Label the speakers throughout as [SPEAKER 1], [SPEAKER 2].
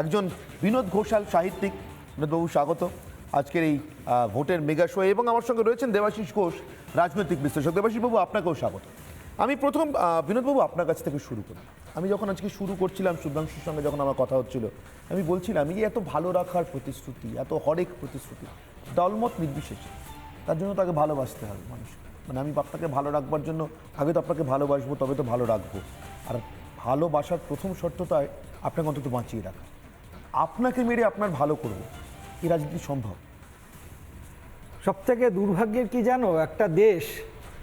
[SPEAKER 1] একজন বিনোদ ঘোষাল সাহিত্যিক। বিনোদবাবু, স্বাগত। আজকের এই ভোটের মেগা শো এবং আমার সঙ্গে রয়েছেন দেবাশিস ঘোষ, রাজনৈতিক বিশ্লেষক। দেবাশিস বাবু, আপনাকেও স্বাগত। আমি প্রথম বিনোদবাবু আপনার কাছ থেকে শুরু করি। আমি যখন আজকে শুরু করছিলাম শুভ্রাংশুর সঙ্গে যখন আমার কথা হচ্ছিল, আমি বলছিলাম, এই এত ভালো রাখার প্রতিশ্রুতি, এত হরেক প্রতিশ্রুতি, দলমত নির্বিশেষে, তার জন্য তাকে ভালোবাসতে হবে মানুষ মানে আমি আপনাকে ভালো রাখবার জন্য, আগে তো আপনাকে ভালোবাসবো, তবে তো ভালো রাখব। আর ভালোবাসার প্রথম শর্তটাই আপনাকে অন্তত বাঁচিয়ে রাখা। আপনাকে মেরে আপনার ভালো করব। এই রাজনীতি সম্ভব।
[SPEAKER 2] সব থেকে দুর্ভাগ্যের কি জানো? একটা দেশ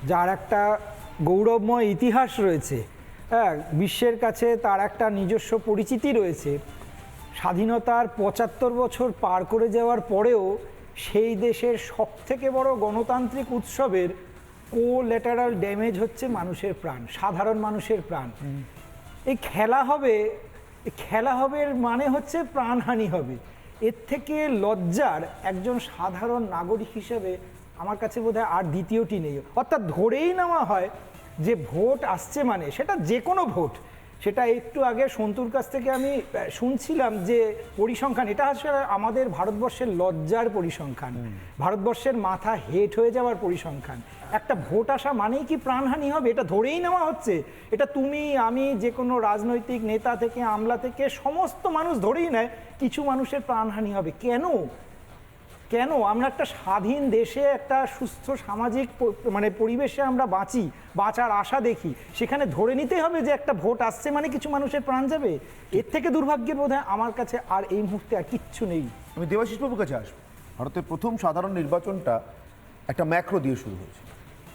[SPEAKER 2] যার একটা গৌরবময় ইতিহাস রয়েছে হ্যাঁ বিশ্বের কাছে তার একটা নিজস্ব পরিচিতি রয়েছে। স্বাধীনতার পঁচাত্তর বছর পার করে যাওয়ার পরেও সেই দেশের সব থেকে বড় গণতান্ত্রিক উৎসবের কোলেটারাল ড্যামেজ হচ্ছে মানুষের প্রাণ সাধারণ মানুষের প্রাণ। এই খেলা হবে খেলা হবে মানে হচ্ছে প্রাণহানি হবে। এর থেকে লজ্জার একজন সাধারণ নাগরিক হিসেবে আমার কাছে বোধ আর দ্বিতীয়টি নেই। অর্থাৎ ধরেই নেওয়া হয় যে ভোট আসছে মানে সেটা যে কোনো ভোট। সেটা একটু আগে সন্তুর কাছ থেকে আমি শুনছিলাম যে পরিসংখ্যান এটা আসলে আমাদের ভারতবর্ষের লজ্জার পরিসংখ্যান। ভারতবর্ষের মাথা হেট হয়ে যাওয়ার পরিসংখ্যান। একটা ভোট আসা মানেই কি প্রাণহানি হবে? এটা ধরেই নেওয়া হচ্ছে। এটা তুমি আমি যে কোনো রাজনৈতিক নেতা থেকে আমলা থেকে সমস্ত মানুষ ধরেই নেয় কিছু মানুষের প্রাণহানি হবে। কেন? কেন আমরা একটা স্বাধীন দেশে, একটা সুস্থ সামাজিক মানে পরিবেশে আমরা বাঁচি, বাঁচার আশা দেখি, সেখানে ধরে নিতে হবে যে একটা ভোট আসছে মানে কিছু মানুষের প্রাণ যাবে? এর থেকে দুর্ভাগ্যের বোধ আমার কাছে আর এই মুহূর্তে আর কিচ্ছু নেই।
[SPEAKER 1] আমি দেবাশিস বাবুর কাছে আসব। ভারতের প্রথম সাধারণ নির্বাচনটা একটা ম্যাক্রো দিয়ে শুরু হয়েছে।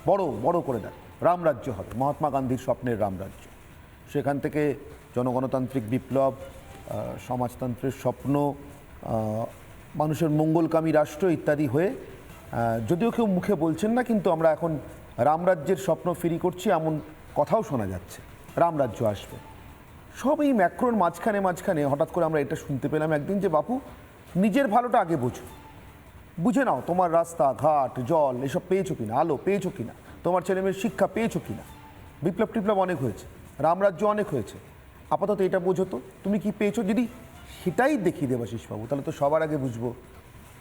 [SPEAKER 1] বড় বড় করে দেয় রামরাজ্য হবে, মহাত্মা গান্ধীর স্বপ্নের রামরাজ্য। সেখান থেকে জনগণতান্ত্রিক বিপ্লব সমাজতন্ত্রের স্বপ্ন মানুষের মঙ্গলকামী রাষ্ট্র ইত্যাদি হয়ে যদিও কেউ মুখে বলছেন না, কিন্তু আমরা এখন রামরাজ্যের স্বপ্ন ফিরি করছি, এমন কথাও শোনা যাচ্ছে। রামরাজ্য আসবে। সব এই ম্যাক্রোর মাঝখানে মাঝখানে, হঠাৎ করে আমরা এটা শুনতে পেলাম একদিন যে, বাপু, নিজের ভালোটা আগে বোঝো। বুঝে নাও, তোমার রাস্তা, ঘাট, জল, এসব পেয়েছ কিনা? আলো পেয়েছ কিনা? তোমার ছেলেমেয়ের শিক্ষা পেয়েছ কিনা? বিপ্লব টিপ্লব অনেক হয়েছে। রামরাজ্য অনেক হয়েছে। আপাতত এটা বোঝো তো, তুমি কি পেয়েছ? যদি সেটাই দেখি দেবাশিস বাবু তাহলে তো সবার আগে বুঝব।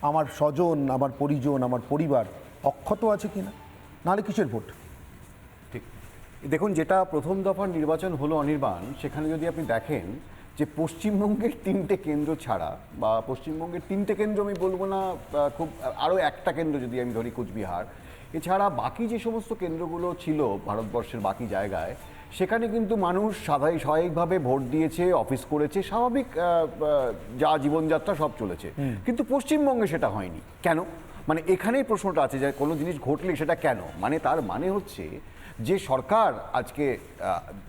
[SPEAKER 1] আমার স্বজন, আমার পরিজন, আমার পরিবার অক্ষত আছে কিনা? নাহলে কিসের ভোট?
[SPEAKER 3] ঠিক। দেখুন, যেটা প্রথম দফার নির্বাচন হলো অনির্বাণ, সেখানে যদি আপনি দেখেন যে পশ্চিমবঙ্গের তিনটে কেন্দ্র ছাড়া, বা পশ্চিমবঙ্গের তিনটে কেন্দ্র আমি বলব না খুব, আরও একটা কেন্দ্র যদি আমি ধরি, কুচবিহার, এছাড়া বাকি যে সমস্ত কেন্দ্রগুলো ছিল ভারতবর্ষের বাকি জায়গায় সেখানে কিন্তু মানুষ স্বাভাবিক স্বাভাবিকভাবে ভোট দিয়েছে অফিস করেছে স্বাভাবিক যা জীবনযাত্রা সব চলেছে। কিন্তু পশ্চিমবঙ্গে সেটা হয়নি। কেন? মানে এখানেই প্রশ্নটা আছে যে কোনো জিনিস ঘটলে সেটা কেন? মানে তার মানে হচ্ছে যে সরকার আজকে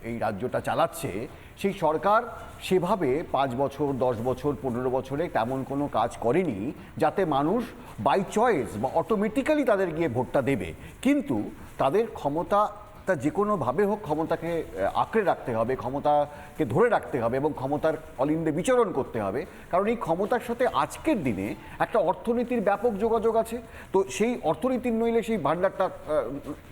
[SPEAKER 3] এই রাজ্যটা চালাচ্ছে সেই সরকার সেভাবে পাঁচ বছর দশ বছর পনেরো বছরে তেমন কোনো কাজ করেনি যাতে মানুষ বাই চয়েস বা অটোমেটিক্যালি তাদের গিয়ে ভোটটা দেবে। কিন্তু তাদের ক্ষমতা তা যে কোনোভাবে হোক ক্ষমতাকে আঁকড়ে রাখতে হবে ক্ষমতাকে ধরে রাখতে হবে এবং ক্ষমতার অলিন্দে বিচরণ করতে হবে। কারণ এই ক্ষমতার সাথে আজকের দিনে একটা অর্থনীতির ব্যাপক যোগাযোগ আছে। তো সেই অর্থনীতির নইলে সেই ভাণ্ডারটা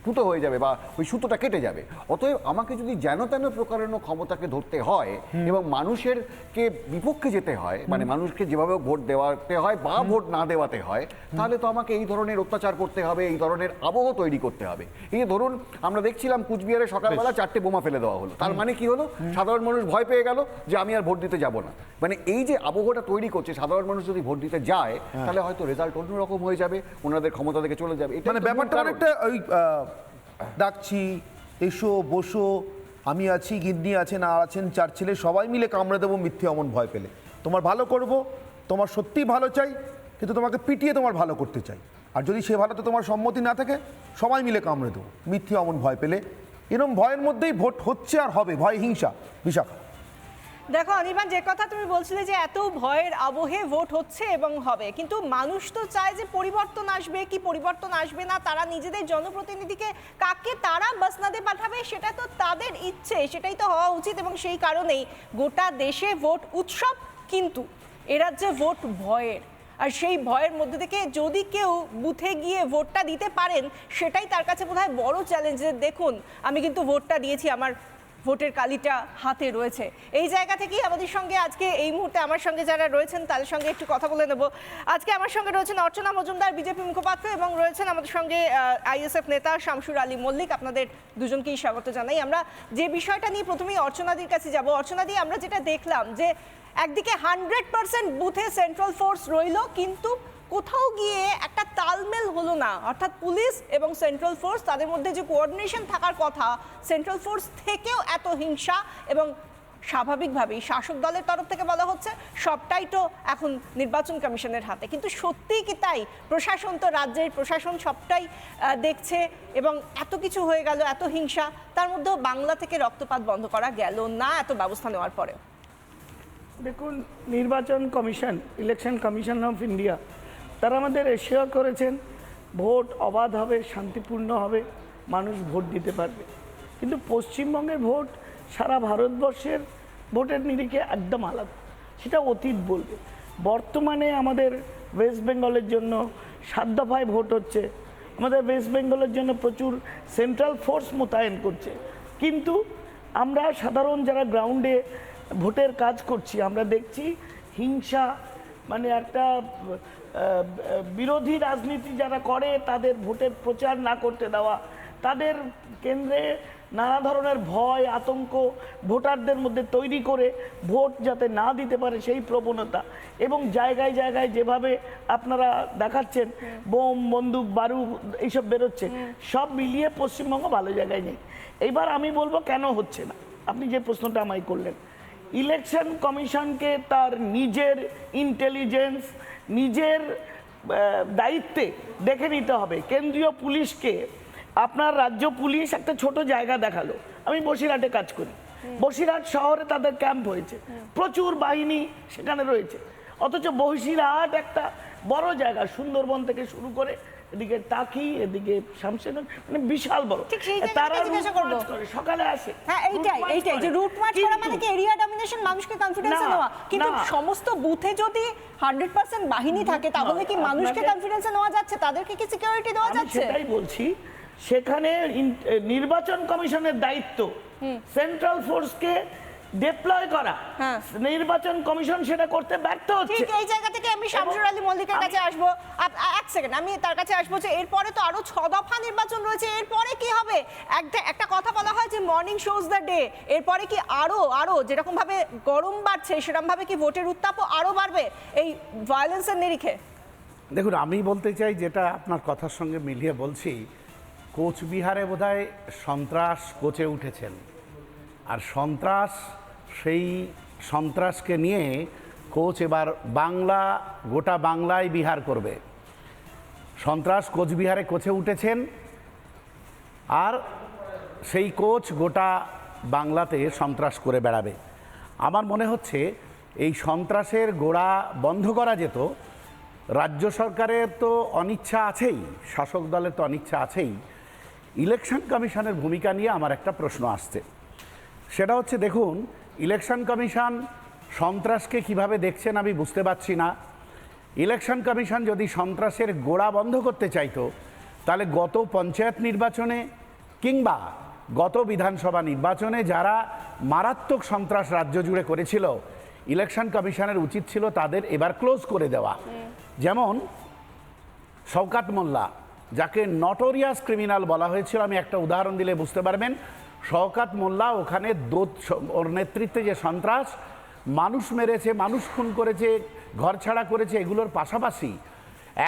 [SPEAKER 3] ফুটো হয়ে যাবে বা ওই সুতোটা কেটে যাবে। অতএব আমাকে যদি যেন তেন প্রকারেণ ক্ষমতাকে ধরতে হয় এবং মানুষের কে বিপক্ষে যেতে হয় মানে মানুষকে যেভাবে ভোট দেওয়াতে হয় বা ভোট না দেওয়াতে হয় তাহলে তো আমাকে এই ধরনের অত্যাচার করতে হবে এই ধরনের আবহ তৈরি করতে হবে। এই ধরুন আমরা দেখছিলাম কুচবিহারে সকালবেলা চারটে বোমা ফেলে দেওয়া হলো। তার মানে কি হলো? সাধারণ মানুষ ভয় পেয়ে গেল যে আমি আর ভোট দিতে যাব না। মানে এই যে আবহটা তৈরি করছে সাধারণ মানুষ যদি ভোট দিতে যায় তাহলে হয়তো রেজাল্ট অন্যরকম হয়ে যাবে ওনাদের ক্ষমতা থেকে চলে যাবে।
[SPEAKER 1] মানে ব্যাপারটা অনেকটা ওই ডাকছি এসো বসো আমি আছি গিন্নি আছেন আর আছেন চার ছেলে সবাই মিলে কামড়ে দেবো মিথ্যে অমন ভয় পেলে। তোমার ভালো করব তোমার সত্যিই ভালো চাই কিন্তু তোমাকে পিটিয়ে তোমার ভালো করতে চাই। আর যদি সে ভালোতে তোমার সম্মতি না থাকে, সবাই মিলে কামড়ে দেবো। মিথ্যে অমন ভয় পেলে। এরম ভয়ের মধ্যেই ভোট হচ্ছে আর হবে, ভয়, হিংসা, বিশাখা।
[SPEAKER 4] দেখো, অনির্বাণ, যে কথা তুমি বলছিলে যে এত ভয়ের আবহে ভোট হচ্ছে এবং হবে, কিন্তু মানুষ তো চায় যে পরিবর্তন আসবে, কি পরিবর্তন আসবে না, তারা নিজেদের জনপ্রতিনিধিকে কাকে তারা বাসনাদে পাঠাবে, সেটা তো তাদের ইচ্ছে, সেটাই তো হওয়া উচিত এবং সেই কারণেই গোটা দেশে ভোট উৎসব কিন্তু এ রাজ্যে ভোট ভয়ের। আর সেই ভয়ের মধ্যে থেকে যদি কেউ বুথে গিয়ে ভোটটা দিতে পারেন, সেটাই তার কাছে বোধহয় বড় চ্যালেঞ্জ দেখুন, আমি কিন্তু ভোটটা দিয়েছি, আমার ভোটের কালিটা হাতে রয়েছে। এই জায়গা থেকেই আমাদের সঙ্গে আজকে এই মুহূর্তে আমার সঙ্গে যারা রয়েছেন, তাদের সঙ্গে একটু কথা বলে নেব। আজকে আমার সঙ্গে রয়েছেন অর্চনা মজুমদার, বিজেপি মুখপাত্র এবং রয়েছেন আমাদের সঙ্গে আইএসএফ নেতা শামসুর আলী মল্লিক। আপনাদের দুজনকেই স্বাগত জানাই। আমরা যে বিষয়টা নিয়ে প্রথমেই অর্চনাদির কাছে যাব। অর্চনাদি, আমরা যেটা দেখলাম যে একদিকে হান্ড্রেড পার্সেন্ট বুথে সেন্ট্রাল ফোর্স রইল, কিন্তু কোথাও গিয়ে একটা তালমেল হলো না। অর্থাৎ পুলিশ এবং সেন্ট্রাল ফোর্স তাদের মধ্যে যে কোঅর্ডিনেশন থাকার কথা সেন্ট্রাল ফোর্স থেকেও এত হিংসা এবং স্বাভাবিকভাবেই শাসক দলের তরফ থেকে বলা হচ্ছে, সবটাই তো এখন নির্বাচন কমিশনের হাতে। কিন্তু সত্যিই কি তাই? প্রশাসন তো রাজ্যের প্রশাসন সবটাই দেখছে এবং এত কিছু হয়ে গেল, এত হিংসা, তার মধ্যেও বাংলা থেকে রক্তপাত বন্ধ করা গেল না এত ব্যবস্থা নেওয়ার পরেও।
[SPEAKER 5] দেখুন, নির্বাচন commission election commission of India তারা আমাদের এশিওর করেছেন। ভোট অবাধ হবে, শান্তিপূর্ণ হবে, মানুষ ভোট দিতে পারবে। কিন্তু পশ্চিমবঙ্গের ভোট সারা ভারতবর্ষের ভোটের নিরিখে একদম আলাদা। সেটা অতীত বলবে। বর্তমানে আমাদের ওয়েস্ট বেঙ্গলের জন্য সাত দফায় ভোট হচ্ছে। আমাদের ওয়েস্ট বেঙ্গলের জন্য প্রচুর সেন্ট্রাল ফোর্স মোতায়েন করছে। কিন্তু আমরা সাধারণ যারা গ্রাউন্ডে ভোটের কাজ করছি, আমরা দেখছি হিংসা মানে একটা বিরোধী রাজনীতি যারা করে তাদের ভোটের প্রচার না করতে দেওয়া, তাদের কেন্দ্রে নানা ধরনের ভয়, আতঙ্ক ভোটারদের মধ্যে তৈরি করে ভোট যাতে না দিতে পারে সেই প্রবণতা এবং জায়গায় জায়গায় যেভাবে আপনারা দেখাচ্ছেন, বোম, বন্দুক বারুদ এইসব বেরোচ্ছে, সব মিলিয়ে পশ্চিমবঙ্গ ভালো জায়গায় নেই। এবার আমি বলব কেন হচ্ছে না? আপনি যে প্রশ্নটা আমায় করলেন ইলেকশন কমিশনকে তার নিজের ইন্টেলিজেন্স নিজের দায়িত্বে দেখে নিতে হবে। কেন্দ্রীয় পুলিশকে আপনার রাজ্য পুলিশ একটা ছোট জায়গা দেখাল। আমি বসিরহাটে কাজ করি। বসিরহাট শহরে তাদের ক্যাম্প হয়েছে। প্রচুর বাহিনী সেখানে রয়েছে। অথচ বসিরহাট একটা বড় জায়গা সুন্দরবন থেকে শুরু করে এদিকে তাকি এদিকে শামশেরগঞ্জ মানে বিশাল বড়। তারা সকালে আসে
[SPEAKER 4] হ্যাঁ এইটাই এইটাই যে। রুট মার্চ করা মানে কি? এরিয়া ডমিনেশন মানুষকে কনফিডেন্সে নেওয়া। কিন্তু সমস্ত বুথে যদি হান্ড্রেড পার্সেন্ট বাহিনী থাকে তাহলে কি মানুষকে কনফিডেন্সে নেওয়া যাচ্ছে? তাদেরকে কি সিকিউরিটি দেওয়া যাচ্ছে?
[SPEAKER 5] সেটাই বলছি সেখানে নির্বাচন কমিশনের দায়িত্ব। সেন্ট্রাল ফোর্সকে ডিপ্লয় করা।
[SPEAKER 4] হ্যাঁ।
[SPEAKER 5] নির্বাচন কমিশন সেটা করতে ব্যর্থ হচ্ছে।
[SPEAKER 4] ঠিক এই জায়গা থেকে আমি শামসুর আলী মল্লিকের কাছে আসব। এক সেকেন্ড আমি তার কাছে আসব যে এরপরে তো আরও ছ দফা নির্বাচন রয়েছে এরপরে কি হবে? একটা একটা কথা বলা হয় যে মর্নিং শোজ দ্য ডে এরপরে কি আরও আরও যেরকম ভাবে গরম বাড়ছে সেরকম ভাবে কি ভোটের উত্তাপও আরও বাড়বে? এই ভায়োলেন্সের নিরিখে।
[SPEAKER 6] দেখুন আমি বলতে চাই যেটা আপনার কথার সঙ্গে মিলিয়ে বলছি কোচবিহারে বোধহয় সন্ত্রাস কোচে উঠেছেন। আর সন্ত্রাস সেই সন্ত্রাসকে নিয়ে কোচ এবার বাংলা, গোটা বাংলায় বিহার করবে। সন্ত্রাস কোচবিহারে কোচে উঠেছেন। আর সেই কোচ গোটা বাংলাতে সন্ত্রাস করে বেড়াবে। আমার মনে হচ্ছে এই সন্ত্রাসের গোড়া বন্ধ করা যেত, রাজ্য সরকারের তো অনিচ্ছা আছেই, শাসক দলের তো অনিচ্ছা আছেই। ইলেকশন কমিশনের ভূমিকা নিয়ে আমার একটা প্রশ্ন আসছে। সেটা হচ্ছে, দেখুন ইলেকশন কমিশন সন্ত্রাসকে কীভাবে দেখছেন আমি বুঝতে পারছি না। ইলেকশন কমিশন যদি সন্ত্রাসের গোড়া বন্ধ করতে চাইতো, তাহলে গত পঞ্চায়েত নির্বাচনে কিংবা গত বিধানসভা নির্বাচনে যারা মারাত্মক সন্ত্রাস রাজ্য জুড়ে করেছিল, ইলেকশন কমিশনের উচিত ছিল তাদের এবার ক্লোজ করে দেওয়া। যেমন শওকাত মোল্লা, যাকে নটোরিয়াস ক্রিমিনাল বলা হয়েছিল, আমি একটা উদাহরণ দিলে বুঝতে পারবেন। শওকাত মোল্লা ওখানে দোত ওর নেতৃত্বে যে সন্ত্রাস, মানুষ মেরেছে, মানুষ খুন করেছে, ঘর ছাড়া করেছে, এগুলোর পাশাপাশি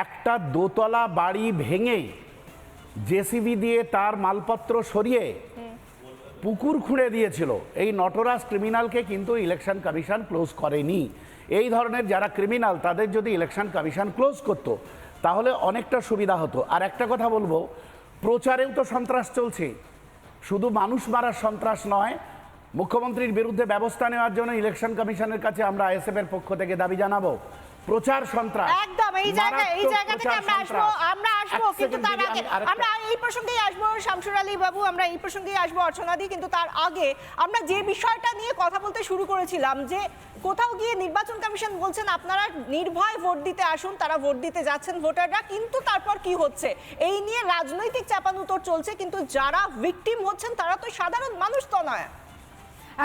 [SPEAKER 6] একটা দোতলা বাড়ি ভেঙে জেসিবি দিয়ে তার মালপত্র সরিয়ে পুকুর খুঁড়ে দিয়েছিল। এই নটরাস ক্রিমিনালকে কিন্তু ইলেকশন কমিশন ক্লোজ করেনি। এই ধরনের যারা ক্রিমিনাল, তাদের যদি ইলেকশন কমিশন ক্লোজ করতো, তাহলে অনেকটা সুবিধা হতো। আর একটা কথা বলব, প্রচারেও তো সন্ত্রাস চলছে। শুধু মানুষ মারা সন্ত্রাস নয়, মুখ্যমন্ত্রীর বিরুদ্ধে ব্যবস্থা নেওয়ার জন্য ইলেকশন কমিশনের কাছে আমরা আইএসএফ এর পক্ষ থেকে দাবি জানাব। প্রচার সন্ত্রাস।
[SPEAKER 4] একদম এই জায়গা এই জায়গা থেকে আমরা আসব আমরা আসব কিন্তু তার আগে আমরা এই প্রসঙ্গেই আসব শামসুর আলী বাবু আমরা এই প্রসঙ্গেই আসব অর্চনাদি কিন্তু তার আগে আমরা যে বিষয়টা নিয়ে কথা বলতে শুরু করেছিলাম যে কোথাও গিয়ে নির্বাচন কমিশন বলছেন আপনারা নির্ভয় ভোট দিতে আসুন তারা ভোট দিতে যাচ্ছেন ভোটাররা কিন্তু তারপর কি হচ্ছে? এই নিয়ে রাজনৈতিক চাপানুতর চলছে কিন্তু যারা ভিকটিম হচ্ছেন তারা তো সাধারণ মানুষ তো নয়।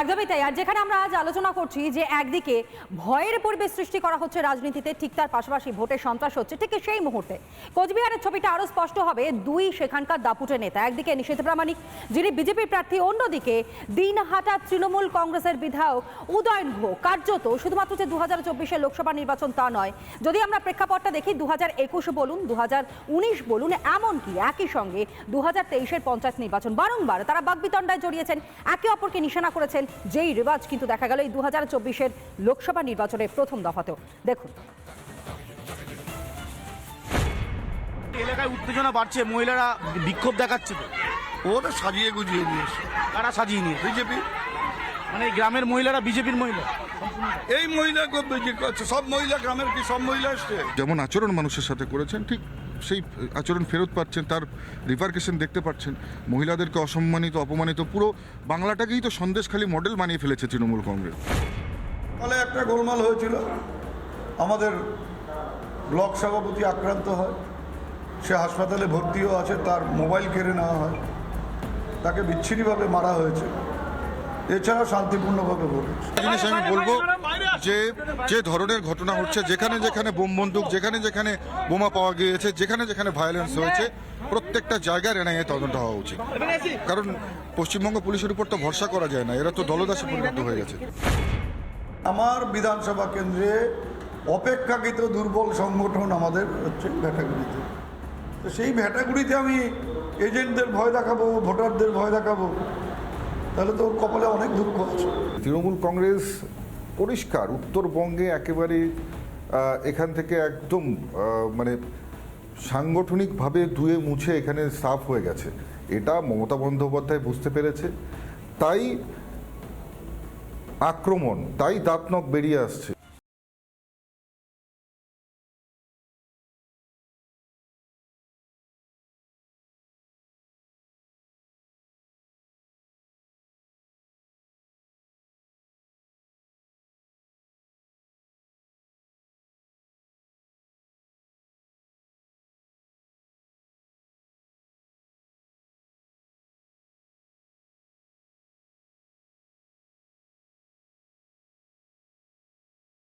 [SPEAKER 7] একদমই তাই। আর যেখানে আমরা আজ আলোচনা করছি যে একদিকে ভয়ের পরিবেশ সৃষ্টি করা হচ্ছে রাজনীতিতে, ঠিক তার পাশাপাশি ভোটে সন্ত্রাস হচ্ছে, ঠিক সেই মুহূর্তে কোচবিহারের ছবিটা আরও স্পষ্ট হবে দুই সেখানকার দাপুটে নেতা, একদিকে নিষেধ প্রামাণিক, যিনি বিজেপি প্রার্থী, অন্যদিকে দিনহাটা তৃণমূল কংগ্রেসের বিধায়ক উদয়ন ঘো কার্যত শুধুমাত্র যে দু হাজার চব্বিশের লোকসভা নির্বাচন তা নয়, যদি আমরা প্রেক্ষাপটটা দেখি দু হাজার একুশ বলুন দু হাজার উনিশ বলুন, এমনকি একই সঙ্গে দু হাজার তেইশের পঞ্চায়েত নির্বাচন, বারংবার তারা বাগবিতণ্ডায় জড়িয়েছেন, একে অপরকে নিশানা করেছেন যেই রেওয়াজ কিন্তু দেখা গেল এই দু হাজার চব্বিশের লোকসভা নির্বাচনের প্রথম দফাতেও। দেখুন।
[SPEAKER 8] এলাকায় উত্তেজনা বাড়ছে মহিলারা বিক্ষোভ দেখাচ্ছে তো।
[SPEAKER 9] ওরা সাজিয়ে গুজিয়ে নিয়েছে
[SPEAKER 8] কারা সাজিয়ে নিয়ে
[SPEAKER 9] বিজেপি।
[SPEAKER 8] মানে এই গ্রামের মহিলারা বিজেপির মহিলা?
[SPEAKER 9] এই মহিলা সব মহিলা গ্রামের কি সব মহিলা এসছে?
[SPEAKER 10] যেমন আচরণ মানুষের সাথে করেছেন ঠিক সেই আচরণ ফেরত পাচ্ছেন তার রিপার্কেশন দেখতে পাচ্ছেন। মহিলাদেরকে অসম্মানিত অপমানিত পুরো বাংলাটাকেই তো সন্দেশখালী মডেল বানিয়ে ফেলেছে তৃণমূল কংগ্রেস।
[SPEAKER 9] ফলে একটা গোলমাল হয়েছিল। আমাদের ব্লক সভাপতি আক্রান্ত হয়। সে হাসপাতালে ভর্তিও আছে তার মোবাইল কেড়ে নেওয়া হয়। তাকে বিচ্ছিন্নভাবে মারা হয়েছে। এছাড়া শান্তিপূর্ণভাবে ভোট
[SPEAKER 10] জিনিস আমি বলব যে যে ধরনের ঘটনা হচ্ছে যেখানে যেখানে বোম বন্দুক যেখানে যেখানে বোমা পাওয়া গিয়েছে যেখানে যেখানে ভায়োলেন্স হয়েছে প্রত্যেকটা জায়গায় এনআইএ তদন্ত হওয়া উচিত। কারণ পশ্চিমবঙ্গ পুলিশের উপর তো ভরসা করা যায় না এরা তো দলদাসে পরিণত হয়ে গেছে।
[SPEAKER 9] আমার বিধানসভা কেন্দ্রে অপেক্ষাকৃত দুর্বল সংগঠন আমাদের হচ্ছে ভ্যাটাগুড়িতে তো সেই ভ্যাটাগুড়িতে আমি এজেন্টদের ভয় দেখাবো ভোটারদের ভয় দেখাবো তাহলে তো ওর কপালে অনেক দুঃখ আছে।
[SPEAKER 11] তৃণমূল কংগ্রেস পরিষ্কার। উত্তরবঙ্গে একেবারে এখান থেকে একদম মানে সাংগঠনিকভাবে ধুয়ে মুছে এখানে সাফ হয়ে গেছে। এটা মমতা বন্দ্যোপাধ্যায় বুঝতে পেরেছে। তাই আক্রমণ, তাই দাঁতনক বেরিয়ে আসছে।